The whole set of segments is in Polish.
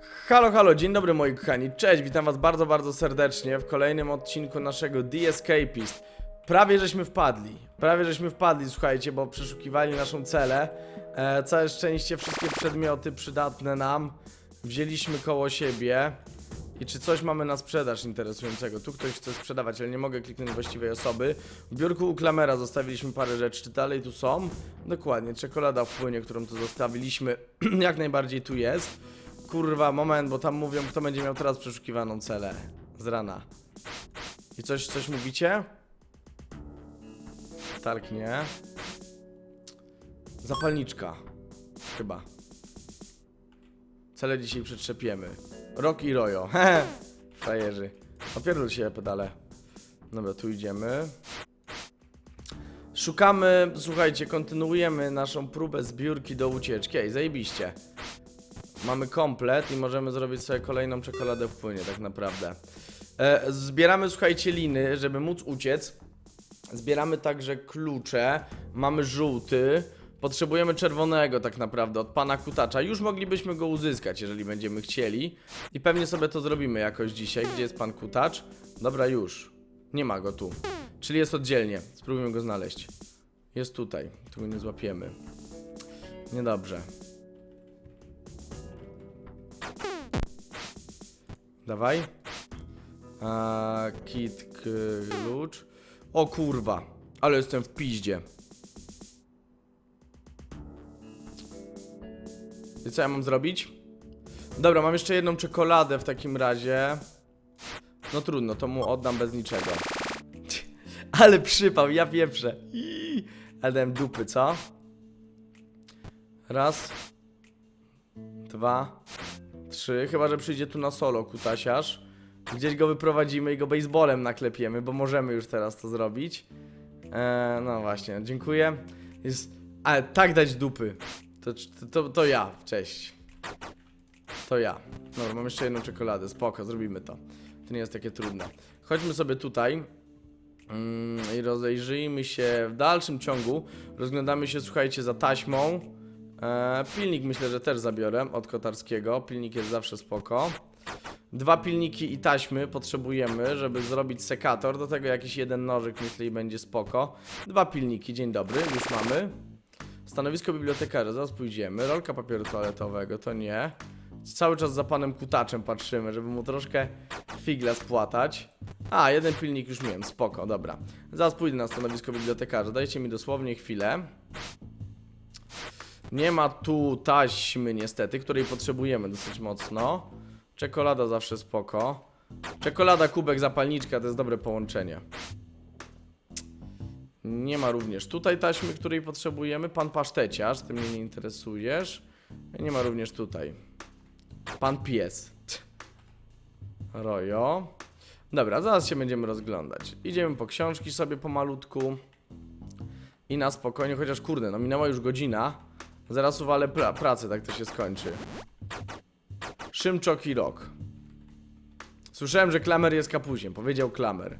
Halo, halo, dzień dobry moi kochani, cześć, witam was bardzo, bardzo serdecznie w kolejnym odcinku naszego The Escapist. Prawie żeśmy wpadli, prawie żeśmy wpadli, słuchajcie, bo przeszukiwali naszą celę. E, całe szczęście, wszystkie przedmioty przydatne nam wzięliśmy koło siebie. I czy coś mamy na sprzedaż interesującego? Tu ktoś chce sprzedawać, ale nie mogę kliknąć właściwej osoby. W biurku u Klamera zostawiliśmy parę rzeczy. Czy dalej tu są? Dokładnie, czekolada w płynie, którą tu zostawiliśmy, jak najbardziej tu jest. Kurwa, moment, bo tam mówią, kto będzie miał teraz przeszukiwaną celę. Z rana. I coś, coś mówicie? Targ nie. Zapalniczka. Chyba. Cele dzisiaj przetrzepiemy. Rock i Rojo. Hehe. Frajerzy. Opierdol się pedale. Dobra, tu idziemy. Szukamy, słuchajcie, kontynuujemy naszą próbę zbiórki do ucieczki. Ej, zajebiście. Mamy komplet i możemy zrobić sobie kolejną czekoladę w płynie, tak naprawdę. E, zbieramy, słuchajcie, liny, żeby móc uciec. Zbieramy także klucze. Mamy żółty. Potrzebujemy czerwonego tak naprawdę od pana Kutacza. Już moglibyśmy go uzyskać, jeżeli będziemy chcieli. I pewnie sobie to zrobimy jakoś dzisiaj. Gdzie jest pan Kutacz? Dobra, już. Nie ma go tu. Czyli jest oddzielnie. Spróbujmy go znaleźć. Jest tutaj. Tu go nie złapiemy. Niedobrze. Dawaj. A, kit klucz. O kurwa. Ale jestem w piździe. I co ja mam zrobić? Dobra, mam jeszcze jedną czekoladę w takim razie. No trudno, to mu oddam bez niczego. Ale przypał, ja pieprzę. Iii. Ale dałem dupy, co? Raz. Dwa. Chyba, że przyjdzie tu na solo kutasiarz. Gdzieś go wyprowadzimy i go baseballem naklepiemy, bo możemy już teraz to zrobić. Eee, no właśnie, dziękuję. Jest... Ale tak dać dupy. To, to, to ja, cześć. To ja. Dobra, mam jeszcze jedną czekoladę, spoko, zrobimy to. To nie jest takie trudne. Chodźmy sobie tutaj mm, i rozejrzyjmy się w dalszym ciągu. Rozglądamy się, słuchajcie, za taśmą. E, pilnik myślę, że też zabiorę od Kotarskiego. Pilnik jest zawsze spoko. Dwa pilniki i taśmy potrzebujemy, żeby zrobić sekator. Do tego jakiś jeden nożyk, myślę, i będzie spoko. Dwa pilniki, dzień dobry, już mamy. Stanowisko bibliotekarza, zaraz pójdziemy. Rolka papieru toaletowego, to nie. Cały czas za panem Kutaczem patrzymy, żeby mu troszkę figla spłatać. A, jeden pilnik już miałem, spoko, dobra. Zaraz pójdę na stanowisko bibliotekarza, dajcie mi dosłownie chwilę. Nie ma tu taśmy niestety, której potrzebujemy dosyć mocno. Czekolada zawsze spoko. Czekolada, kubek, zapalniczka to jest dobre połączenie. Nie ma również tutaj taśmy, której potrzebujemy. Pan paszteciarz, ty mnie nie interesujesz. Nie ma również tutaj. Pan pies. Rojo. Dobra, zaraz się będziemy rozglądać. Idziemy po książki sobie pomalutku. I na spokojnie, chociaż kurde, no minęła już godzina. Zaraz uwalę pra pracę, tak to się skończy. Szymczok i rok. Słyszałem, że klamer jest kapuziem. Powiedział klamer.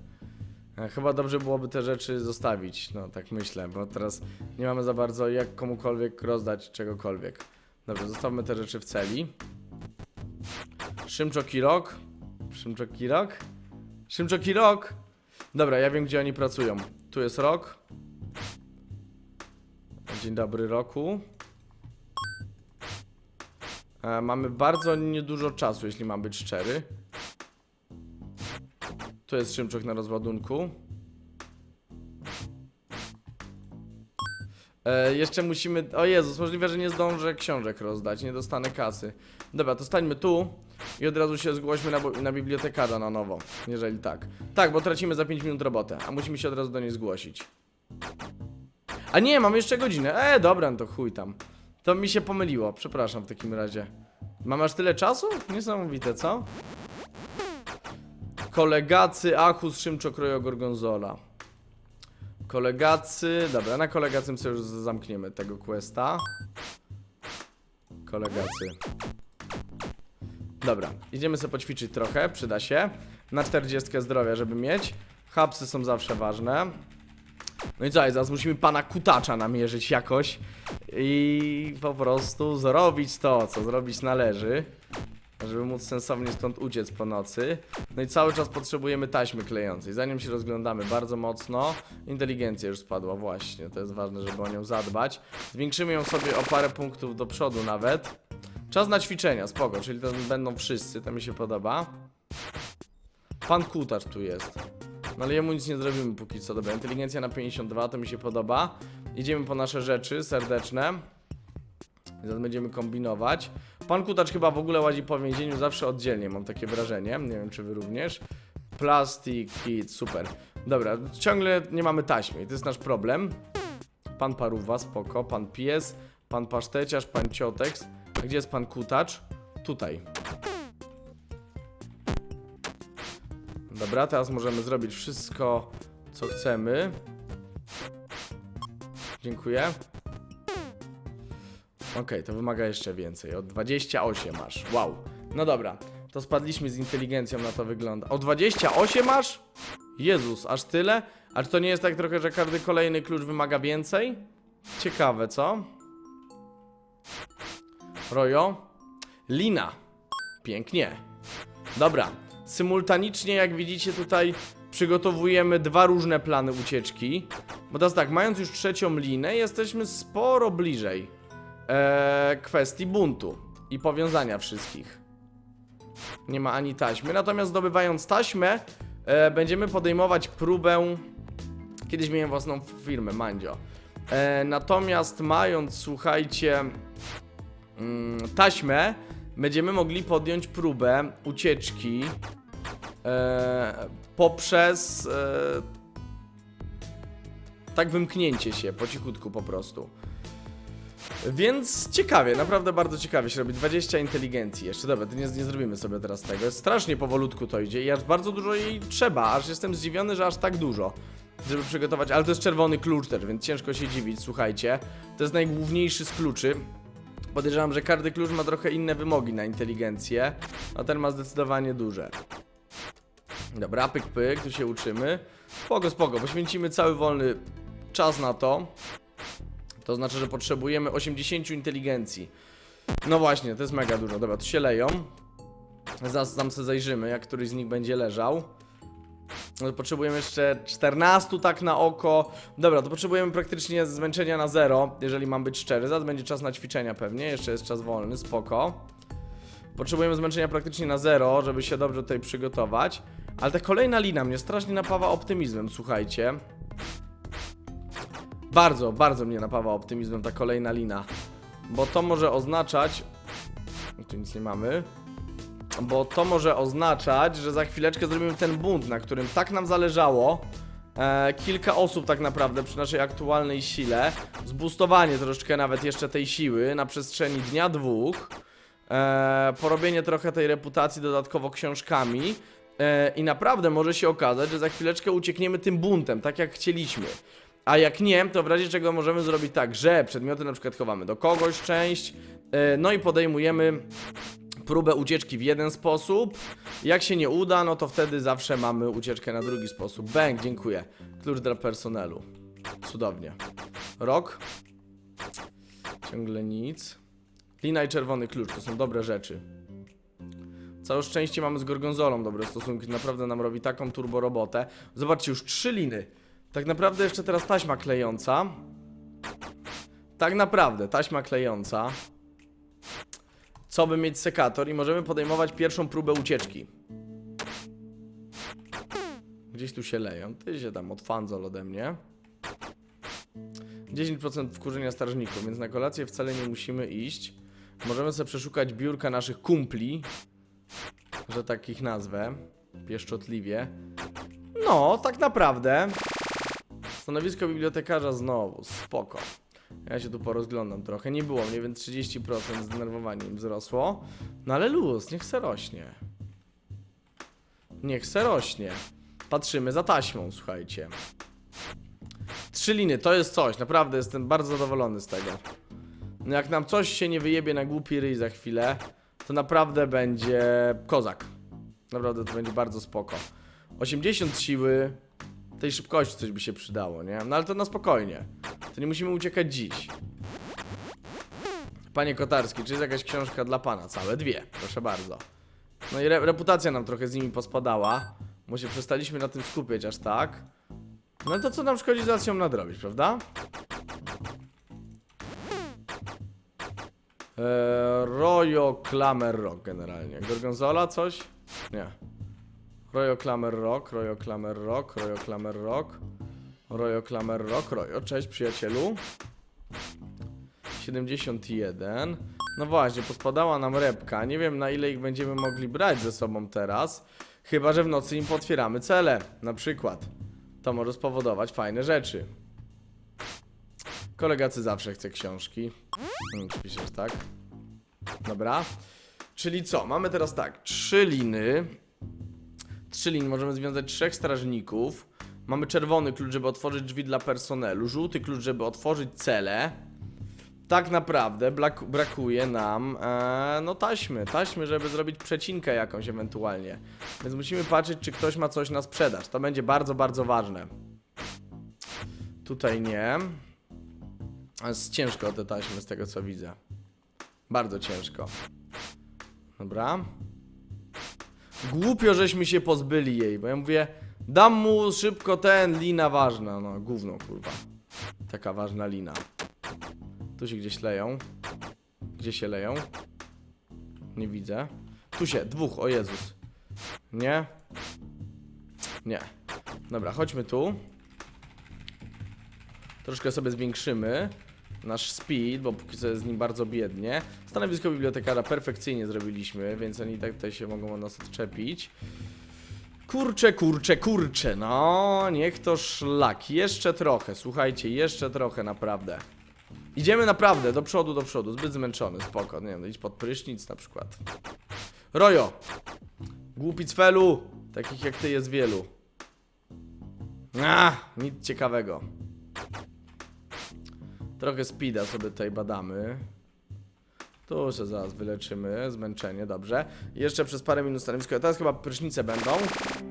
E, Chyba dobrze byłoby te rzeczy zostawić, no tak myślę, bo teraz nie mamy za bardzo jak komukolwiek rozdać czegokolwiek. Dobrze, zostawmy te rzeczy w celi. Szymczok i rok. Szymczok i rok. Szymczok i rok. Dobra, ja wiem gdzie oni pracują. Tu jest rok. Dzień dobry roku. E, mamy bardzo niedużo czasu, jeśli mam być szczery. Tu jest Szymczok na rozładunku. E, jeszcze musimy... O Jezus, możliwe, że nie zdążę książek rozdać, nie dostanę kasy. Dobra, to stańmy tu i od razu się zgłośmy na, na bibliotekarza na nowo, jeżeli tak. Tak, bo tracimy za 5 minut robotę, a musimy się od razu do niej zgłosić. A nie, mam jeszcze godzinę. E, dobra, no to chuj tam. To mi się pomyliło, przepraszam w takim razie. Mam aż tyle czasu? Niesamowite, co? Kolegacy, Achus, Szymczok, Rojo, Gorgonzola. Kolegacy, dobra, na kolegacym sobie już zamkniemy tego questa. Kolegacy. Dobra, idziemy sobie poćwiczyć trochę, przyda się. Na 40 zdrowia, żeby mieć. Hapsy są zawsze ważne. No i co, i zaraz musimy pana Kutacza namierzyć jakoś i po prostu zrobić to, co zrobić należy. żeby móc sensownie stąd uciec po nocy. No i cały czas potrzebujemy taśmy klejącej. Zanim się rozglądamy bardzo mocno, inteligencja już spadła właśnie, to jest ważne, żeby o nią zadbać. Zwiększymy ją sobie o parę punktów do przodu nawet. Czas na ćwiczenia, spoko, czyli to będą wszyscy, to mi się podoba. Pan Kutacz tu jest. No ale jemu nic nie zrobimy póki co. Dobra, inteligencja na 52, to mi się podoba. Idziemy po nasze rzeczy serdeczne. Zaraz będziemy kombinować. Pan Kutacz chyba w ogóle łazi po więzieniu zawsze oddzielnie, mam takie wrażenie. Nie wiem, czy wy również. Plastik, kit, super. Dobra, ciągle nie mamy taśmy to jest nasz problem. Pan Paruwa, spoko. Pan Pies, pan Paszteciarz, pan Cioteks. A gdzie jest pan Kutacz? Tutaj. Dobra, teraz możemy zrobić wszystko, co chcemy. Dziękuję. Okej, to wymaga jeszcze więcej. O 28 masz. Wow. No dobra, to spadliśmy z inteligencją, na to wygląda. O 28 masz? Jezus, aż tyle? A czy to nie jest tak trochę, że każdy kolejny klucz wymaga więcej? Ciekawe, co? Rojo? Lina. Pięknie. Dobra. Symultanicznie, jak widzicie tutaj, przygotowujemy dwa różne plany ucieczki. Bo teraz tak, mając już trzecią linę, jesteśmy sporo bliżej e, kwestii buntu i powiązania wszystkich. Nie ma ani taśmy. Natomiast zdobywając taśmę, e, będziemy podejmować próbę. Kiedyś miałem własną firmę, Mandzio. E, natomiast mając, słuchajcie, mm, taśmę, będziemy mogli podjąć próbę ucieczki e, poprzez e, tak wymknięcie się po cichutku po prostu. Więc ciekawie, naprawdę bardzo ciekawie się robi. 20 inteligencji jeszcze. Dobra, nie, nie zrobimy sobie teraz tego. Strasznie powolutku to idzie i aż bardzo dużo jej trzeba. Aż jestem zdziwiony, że aż tak dużo. Żeby przygotować, ale to jest czerwony klucz też, więc ciężko się dziwić, słuchajcie. To jest najgłówniejszy z kluczy. Podejrzewam, że każdy klucz ma trochę inne wymogi na inteligencję, a ten ma zdecydowanie duże. Dobra, pyk pyk, tu się uczymy. Spoko, spoko, poświęcimy cały wolny czas na to. To znaczy, że potrzebujemy 80 inteligencji. No właśnie, to jest mega dużo. Dobra, tu się leją. Zaraz tam zajrzymy, jak któryś z nich będzie leżał. No, Potrzebujemy jeszcze 14 tak na oko. Dobra, to potrzebujemy praktycznie zmęczenia na zero, jeżeli mam być szczery. Zaraz będzie czas na ćwiczenia pewnie, jeszcze jest czas wolny, spoko. Potrzebujemy zmęczenia praktycznie na zero, żeby się dobrze tutaj przygotować. Ale ta kolejna lina mnie strasznie napawa optymizmem, słuchajcie. Bardzo, bardzo mnie napawa optymizmem ta kolejna lina. Bo to może oznaczać... Tu nic nie mamy. Bo to może oznaczać, że za chwileczkę zrobimy ten bunt, na którym tak nam zależało. E, kilka osób tak naprawdę przy naszej aktualnej sile. Zbustowanie troszeczkę nawet jeszcze tej siły na przestrzeni dnia, dwóch. E, porobienie trochę tej reputacji dodatkowo książkami. E, I naprawdę może się okazać, że za chwileczkę uciekniemy tym buntem, tak jak chcieliśmy. A jak nie, to w razie czego możemy zrobić tak, że przedmioty na przykład chowamy do kogoś część, e, no i podejmujemy próbę ucieczki w jeden sposób. Jak się nie uda, no to wtedy zawsze mamy ucieczkę na drugi sposób. Bęk, dziękuję. Klucz dla personelu. Cudownie. Rok. Ciągle nic. Lina i czerwony klucz, to są dobre rzeczy. Całe szczęście mamy z Gorgonzolą dobre stosunki, naprawdę nam robi taką turbo robotę. Zobaczcie, już trzy liny. Tak naprawdę jeszcze teraz taśma klejąca. Tak naprawdę, taśma klejąca. Co by mieć sekator i możemy podejmować pierwszą próbę ucieczki. Gdzieś tu się leją. Ty się tam odfandzol ode mnie. 10% wkurzenia strażników, więc na kolację wcale nie musimy iść. Możemy sobie przeszukać biurka naszych kumpli, że tak ich nazwę, pieszczotliwie. No, tak naprawdę. Stanowisko bibliotekarza znowu, spoko. Ja się tu porozglądam trochę, nie było mnie, więc 30% zdenerwowanie im wzrosło. No ale luz, niech se rośnie. Niech se rośnie. Patrzymy za taśmą, słuchajcie. Trzy liny, to jest coś, naprawdę jestem bardzo zadowolony z tego. No jak nam coś się nie wyjebie na głupi ryj za chwilę, to naprawdę będzie kozak. Naprawdę to będzie bardzo spoko. 80 siły, tej szybkości coś by się przydało, nie? No ale to na spokojnie. To nie musimy uciekać dziś. Panie Kotarski, czy jest jakaś książka dla pana? Całe dwie, proszę bardzo. No i re reputacja nam trochę z nimi pospadała, bo się przestaliśmy na tym skupiać aż tak. No to co nam szkodzi zaraz ją nadrobić, prawda? Eee, Royo Clamer Rock generalnie. Gorgonzola coś? Nie. Royo Clamer Rock, Royo Clamer Rock, Royo Clamer Rock. Royo Clamer Rock, Royo, cześć przyjacielu. 71. No właśnie, pospadała nam repka. Nie wiem na ile ich będziemy mogli brać ze sobą teraz. Chyba, że w nocy im potwieramy cele. Na przykład. To może spowodować fajne rzeczy. Kolegacy zawsze chce książki. Hmm, piszesz tak? Dobra. Czyli co? Mamy teraz tak. Trzy liny. Trzy liny. Możemy związać trzech strażników. Mamy czerwony klucz, żeby otworzyć drzwi dla personelu. Żółty klucz, żeby otworzyć cele. Tak naprawdę brakuje nam e, no taśmy, taśmy, żeby zrobić przecinkę jakąś ewentualnie. Więc musimy patrzeć, czy ktoś ma coś na sprzedaż. To będzie bardzo, bardzo ważne. Tutaj nie. Jest ciężko te taśmy z tego co widzę. Bardzo ciężko. Dobra. Głupio, żeśmy się pozbyli jej, bo ja mówię, dam mu szybko ten, lina ważna. No, gówno, kurwa. Taka ważna lina. Tu się gdzieś leją. Gdzie się leją? Nie widzę. Tu się, dwóch, o Jezus. Nie? Nie. Dobra, chodźmy tu. Troszkę sobie zwiększymy nasz speed, bo póki co jest z nim bardzo biednie. Stanowisko bibliotekarza perfekcyjnie zrobiliśmy, więc oni tak tutaj się mogą od nas odczepić. Kurcze, kurcze, kurcze, no niech to szlak. Jeszcze trochę, słuchajcie, jeszcze trochę naprawdę. Idziemy naprawdę, do przodu, do przodu, zbyt zmęczony, spoko, nie wiem, idź pod prysznic na przykład. Rojo! Głupic felu! Takich jak ty jest wielu. A, nic ciekawego. Trochę speeda sobie tutaj badamy. Tu się zaraz wyleczymy, zmęczenie, dobrze. Jeszcze przez parę minut stanowisko. Teraz chyba prysznice będą.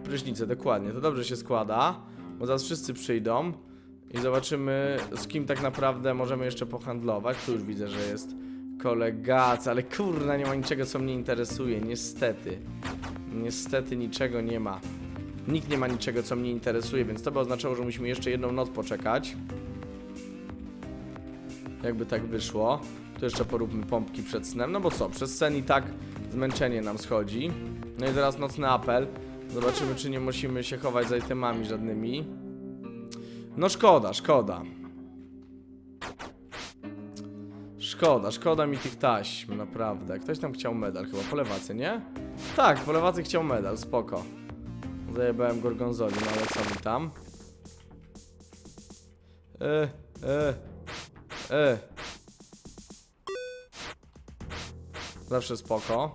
Prysznice, dokładnie. To dobrze się składa, bo zaraz wszyscy przyjdą. I zobaczymy, z kim tak naprawdę możemy jeszcze pohandlować. Tu już widzę, że jest kolegac, ale kurna, nie ma niczego, co mnie interesuje. Niestety. Niestety niczego nie ma. Nikt nie ma niczego, co mnie interesuje, więc to by oznaczało, że musimy jeszcze jedną noc poczekać. Jakby tak wyszło. Tu jeszcze poróbmy pompki przed snem. No bo co, przez sen i tak zmęczenie nam schodzi. No i teraz nocny apel. Zobaczymy, czy nie musimy się chować za itemami żadnymi. No szkoda, szkoda. Szkoda, szkoda mi tych taśm, naprawdę. Ktoś tam chciał medal chyba, polewacy, nie? Tak, polewacy chciał medal, spoko. Zajebałem gorgonzoli, no ale co mi tam? E, e, e. Zawsze spoko.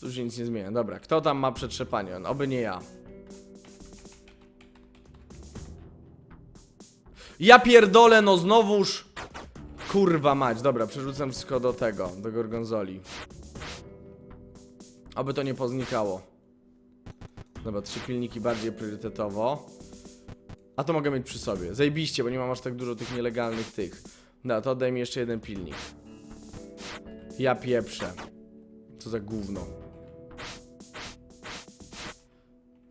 Tu się nic nie zmienia. Dobra, kto tam ma przetrzepanie? On, oby nie ja. Ja pierdolę, no znowuż. Kurwa mać. Dobra, przerzucam wszystko do tego, do gorgonzoli. Oby to nie poznikało. Dobra, trzy pilniki bardziej priorytetowo. A to mogę mieć przy sobie. Zajebiście, bo nie mam aż tak dużo tych nielegalnych tych. No, to oddaj mi jeszcze jeden pilnik. Ja pieprzę. Co za gówno.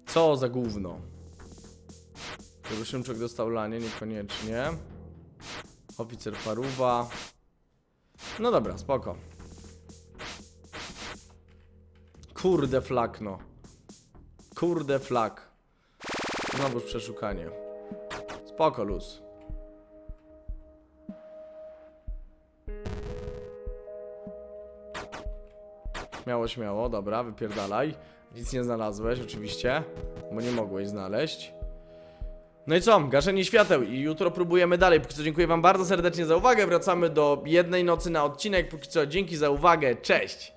Co za gówno. Żeby Szymczuk dostał lanie, niekoniecznie. Oficer paruwa. No dobra, spoko. Kurde flak, no. Kurde flak. Znowuż przeszukanie. Spoko, luz. Śmiało, śmiało, dobra, wypierdalaj. Nic nie znalazłeś, oczywiście, bo nie mogłeś znaleźć. No i co? Gaszenie świateł i jutro próbujemy dalej. Póki co dziękuję wam bardzo serdecznie za uwagę. Wracamy do jednej nocy na odcinek. Póki co dzięki za uwagę. Cześć!